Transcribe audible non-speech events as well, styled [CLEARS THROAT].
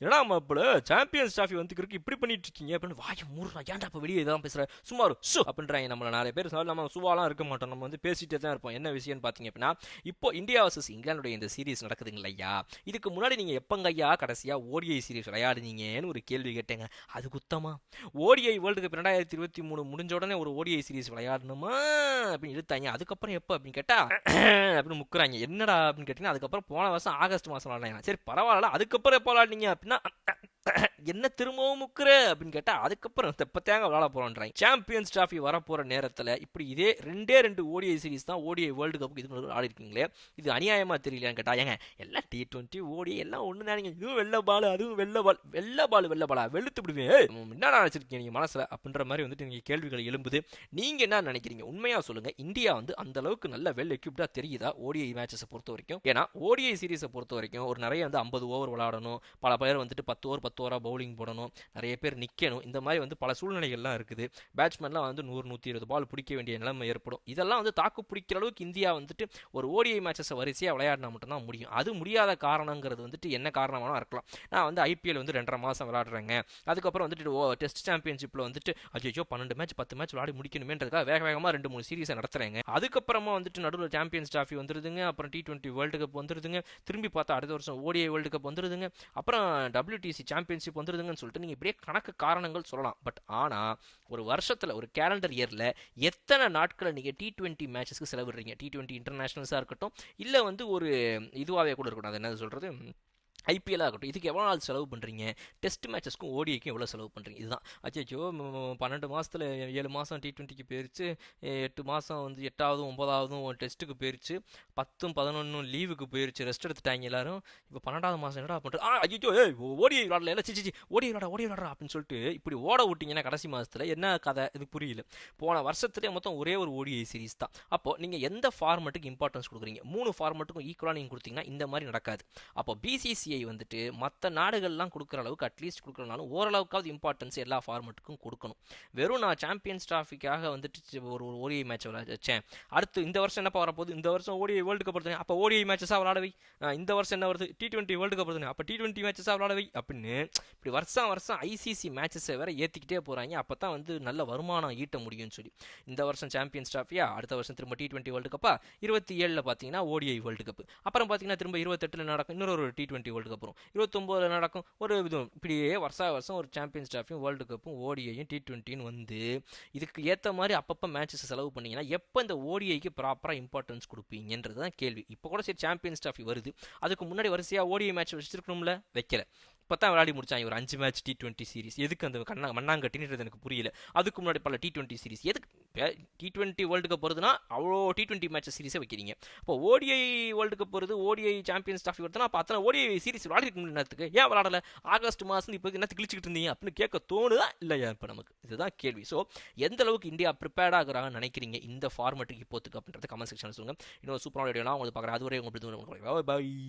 என்னடா மாப்பிள champions trophy வந்து இப்படி பண்ணிட்டு இருக்கீங்க? அப்படின்னு வாய மூடுறா. ஏன்டா இப்போ வெளியே இதெல்லாம் பேசுற? சும்மா சு அப்படின்றாங்க. நம்மள நிறைய பேர் சொன்னால் நம்ம சுவாலாம் இருக்க மாட்டோம். நம்ம வந்து பேசிட்டே தான் இருப்போம். என்ன விஷயம்னு பார்த்தீங்க அப்படின்னா இப்போ இந்தியா வர்சஸ் இங்கிலாந்துடைய இந்த சீரிஸ் நடக்குதுங்க ஐயா? இதுக்கு முன்னாடி நீங்கள் எப்பங்க ஐயா கடைசியாக ஓடிஐ சீரிஸ் விளையாடுனீங்கன்னு ஒரு கேள்வி கேட்டேங்க. அது குத்தமா? ஓடிஐ வேர்ல்டு கப் ரெண்டாயிரத்தி இருபத்தி மூணு முடிஞ்ச உடனே ஒரு ஓடிஐ சீரிஸ் விளையாடணுமா? அப்படின்னு எடுத்தாங்க அதுக்கப்புறம் எப்போ அப்படின்னு கேட்டா [CLEARS THROAT] அப்படின்னு முக்குறாங்க. என்னடா அப்படின்னு கேட்டீங்கன்னா அதுக்கப்புறம் போன வருஷம் ஆகஸ்ட் மாதம் விளையாடுறாங்க சரி பரவாயில்ல. அதுக்கப்புறம் எப்போ விளையாடுனீங்க No, uh, என்ன திரும்பவும் முக்குற? அப்படின்னு கேட்டா அதுக்கப்புறம் தெப்ப விளாட போறோன்றாங்க. சாம்பியன்ஸ் டிராஃபி வரப்போற நேரத்தில் இப்படி இதே ரெண்டே ரெண்டு ஓடிஐ சீரிஸ் தான் ஓடிஐ வேர்ல்டு கப் இது ஆடி இருக்கீங்களே இது அநியாயமா தெரியலையான்னு கேட்டா ஏங்க எல்லாம் டி டுவெண்ட்டி ஓடி எல்லாம் ஒன்று தானீங்க இதுவும் வெள்ள பால் அதுவும் வெள்ள பால் வெள்ள பால் வெள்ள பாலா வெளுத்து விடுவேன் என்ன நினைச்சிருக்கீங்க நீங்க மனசுல அப்படின்ற மாதிரி வந்துட்டு நீங்க கேள்விகள் எழும்புது. நீங்க என்ன நினைக்கிறீங்க? உண்மையா சொல்லுங்க. இந்தியா வந்து அந்த அளவுக்கு நல்ல வெல் எக்யூப்டா தெரியுதா? ஓடிஐ மேட்சஸை பொறுத்த வரைக்கும். ஏன்னா ஓடிஐ சீரிஸை பொறுத்த வரைக்கும் ஒரு நிறைய வந்து ஐம்பது ஓவர் விளாடணும் பல பேர் வந்துட்டு பத்து ஓவர் பத்து ஓவராக பவுலிங் போடணும் நிறைய பேர் நிற்கணும் இந்த மாதிரி வந்து பல சூழ்நிலைகள்லாம் இருக்குது. பேட்ஸ்மேன்லாம் வந்து நூறு நூற்றி இருபது பால் பிடிக்க வேண்டிய நிலைமை ஏற்படும். இதெல்லாம் வந்து தாக்கு பிடிக்கிற அளவுக்கு இந்தியா வந்துட்டு ஒரு ஓடிஐ மேட்சஸை வரிசையாக விளையாடினா மட்டும்தான் முடியும். அது முடியாத காரணங்கிறது வந்துட்டு என்ன காரணமாக இருக்கலாம். நான் வந்து ஐபிஎல் வந்து ரெண்டரை மாதம் விளையாடுறேங்க. அதுக்கப்புறம் வந்துட்டு ஓ டெஸ்ட் சாம்பியன்ஷிப்பில் வந்துட்டு அஜய்யோ பன்னெண்டு மேட்ச் பத்து மேட்ச் விளையாடி முடிக்கணுமேன்றதுக்காக வேக வேகமாக ரெண்டு மூணு சீரீஸை நடத்துறேங்க. அதுக்கப்புறமா வந்துட்டு நடுவில் சாம்பியன்ஸ் டிராஃபி வந்துருதுங்க. அப்புறம் டி டுவெண்ட்டி வேர்ல்டு கப் வந்துருதுங்க. திரும்பி பார்த்தா அடுத்த வருஷம் ஓடிஐ வேர்ல்டு கப் வந்துருதுங்க. அப்புறம் டபிள்யூடிசி சாம்பியன்ஷிப் வந்துருதுங்கன்னு சொல்லிட்டு நீங்கள் இப்படியே கணக்கு காரணங்கள் சொல்லலாம். பட் ஆனால் ஒரு வருஷத்தில் ஒரு கேலண்டர் இயரில் எத்தனை நாட்களை நீங்கள் டி டுவெண்ட்டி மேட்சஸ்க்கு செலவிடுறீங்க? டி டுவெண்ட்டி இன்டர்நேஷனல்ஸாக இருக்கட்டும் இல்லை வந்து ஒரு இதுவாகவே கூட இருக்கட்டும். அது என்ன சொல்கிறது ஐபிஎல்லாக இருக்கட்டும் இதுக்கு எவ்வளோ நாள் செலவு பண்ணுறீங்க டெஸ்ட் மேட்சஸ்க்கும் ஓடிஐக்கும் எவ்வளோ செலவு பண்ணுறீங்க இதுதான். அச்சோ பன்னெண்டு மாதத்தில் ஏழு மாதம் டி டுவெண்ட்டிக்கு போயிருச்சு எட்டு மாதம் வந்து எட்டாவதும் ஒம்பதாவதும் டெஸ்ட்டுக்கு போயிருச்சு பத்தும் பதினொன்றும் லீவுக்கு போயிருச்சு ரெஸ்ட் எடுத்துட்டாங்க எல்லாரும். இப்போ பன்னெண்டாவது மாதம் என்னடா பண்ணுறது ஆ ஐயோ ஏய் ஓடி விளாடல இல்லை சிச்சி ஓடி விளாட ஓடி விளாடா அப்படின்னு சொல்லிட்டு இப்படி ஓட விட்டிங்கன்னா கடைசி மாதத்தில் என்ன கதை? இது புரியல. போன வருஷத்துலேயே மொத்தம் ஒரே ஒரு ஓடிஐ சீரிஸ் தான். அப்போது நீங்கள் எந்த ஃபார்மெட்டுக்கு இம்பார்ட்டன்ஸ் கொடுக்குறீங்க? மூணு ஃபார்மெட்டுக்கும் ஈக்குவலாக நீங்கள் கொடுத்தீங்கன்னா இந்த மாதிரி நடக்காது. அப்போ பிசிசிஐ வந்துட்டு மற்ற நாடுகள்லாம் கொடுக்குற அளவுக்கு அட்லீஸ்ட் கொடுக்குறனாலும் ஓரளவுக்காவது இம்பார்ட்டன்ஸ் எல்லா ஃபார்மெட்டுக்கும் கொடுக்கணும். வெறும் நான் சாம்பியன்ஸ் ட்ராஃபிக்காக வந்துட்டு ஒரு ஒரு ஓடிஐ மேட்ச் வச்சேன். அடுத்து இந்த வருஷம் என்னப்பா வரப்போகுது இந்த வருஷம் ஓடிஐ வேர்ல்டு கப் வருது அப்போ ஓடிஐ மேட்சஸாக விளாடவை இந்த வருஷம் என்ன வருது? டி டுவெண்ட்டி வேர்ல்டு கப் வருது அப்போ டி டுவெண்ட்டி மேட்சஸாக விளாடவை அப்படின்னு இப்படி வருஷம் வருஷம் ஐசிசி மேட்சஸை வேற ஏற்றிக்கிட்டே போகிறாங்க அப்போ தான் வந்து நல்ல வருமானம் ஈட்ட முடியும்னு சொல்லி. இந்த வருஷம் சாம்பியன்ஸ் ட்ராஃபியா அடுத்த வருஷம் திரும்ப டி டுவெண்ட்டி வேர்ல்டு கப்பா இருபத்தி ஏழில் பார்த்தீங்கன்னா ஓடிஐ வேர்ல்டு கப் அப்புறம் பார்த்தீங்கன்னா திரும்ப இருபத்தெட்டில் நடக்கும். இன்னொரு டி டுவெண்ட்டி வேர்ல்டு கப்பும் இருபத்தொம்போதில் நடக்கும்? ஒரு விதம் இப்படியே வருஷா வருஷம் ஒரு சாம்பியன்ஸ் ட்ராஃபியும் வேர்ல்டு கப்பும் ஓடிஐயும் டி ட்வெண்ட்டின்னு வந்து இதுக்கு ஏற்ற மாதிரி அப்பப்போ மேட்சஸ் செலவு பண்ணிங்கன்னா எப்போ இந்த ஓடிஐக்கு ப்ராப்பராக இம்பார்ட்டன்ஸ் கொடுப்பீங்கன்றது தான் கேள்வி. இப்போ கூட சரி சாம்பியன்ஸ் ட்ராஃபி வருது. அதுக்கு முன்னாடி வரிசையாக ஓடிஐ மேட்ச் வச்சிருக்கணும்ல? வைக்கல. இப்போ தான் விளையாடி முடிச்சாங்க. ஒரு அஞ்சு மேட்ச் டி டுவெண்ட்டி சீரிஸ் எதுக்கு அந்த கண்ணா மண்ணாங்கட்டின்றது எனக்கு புரியல. அதுக்கு முன்னாடி பல டி டுவெண்ட்டி சீரிஸ் எதுக்கு டி டுவெண்ட்டி வேர்ல்டு கப் வருதுன்னா அவ்வளோ டி டுவெண்ட்டி மேட்ச் சீரிஸை வைக்கிறீங்க இப்போ ஓடிஐ வேர்ல்டு கப் வருது ஓடிஐ சாம்பியன்ஸ் ட்ராஃபி வருதுன்னா அப்போ அத்தனை ஓடிஐ சீரிஸ் விளாடிட்டு நேரத்துக்கு. ஏன் விளாடல ஆகஸ்ட் மாதம் இப்போ என்ன கிழிச்சிக்கிட்டு இருந்தீங்க அப்படின்னு கேட்க தோணுதா? இல்லையா இப்போ நமக்கு? இதுதான் கேள்வி. ஸோ எந்த அளவுக்கு இந்தியா ப்ரிப்பேர்ட் ஆகுறாங்கன்னு நினைக்கிறீங்க? இந்த ஃபார்மெட்டுக்கு இப்போத்துக்கு அப்படின்றத கமெண்ட் செக்ஷன் சொல்லுங்கள் இன்னொரு சூப்பரான வீடியோ உங்களுக்கு பார்க்குறேன். அதுவரை உங்களுக்கு பை